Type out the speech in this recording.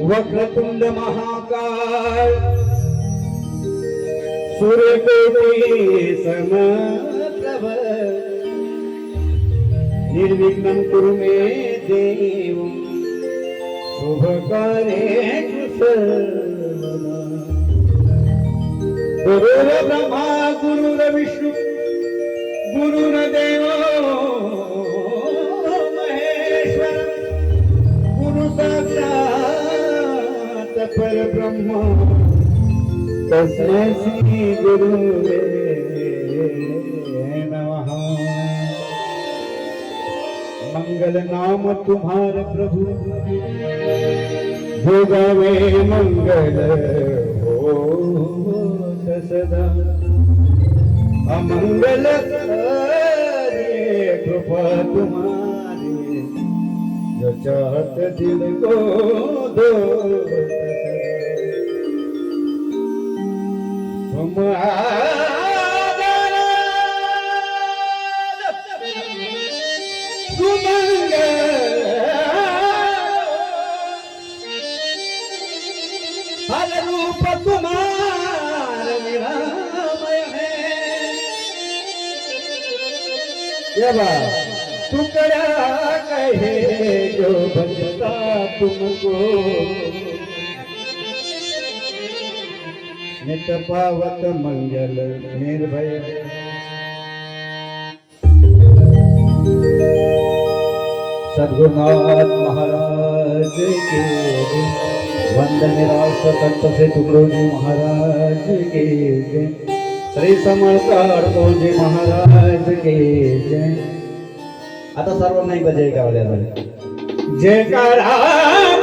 वक्रतुंड महाकाय सूर्यकोटी समप्रभ निर्विघ्नं कुरु मे देव। शुभकार्ये सर्वदा गुरुर्ब्रह्मा गुरुर्विष्णू गुरुर्देव नमः मंगल नाम तुम्हारे प्रभु जो गावे मंगल हो सदा अमंगल कृपा तुम्हारी, जो चाहत दिल को रूप कुमार निरामय है ये बात टुकड़ा कहे जो बचता तुमको नित पावत मंगल निर्भय। सद्गुरुनाथ महाराज के वंदन राष्ट्र संत से टुकड़ो जी महाराज के जय। श्री समर्थ जी महाराज के जय। आता सर्वांना एकदा जय गावल्या जयकारा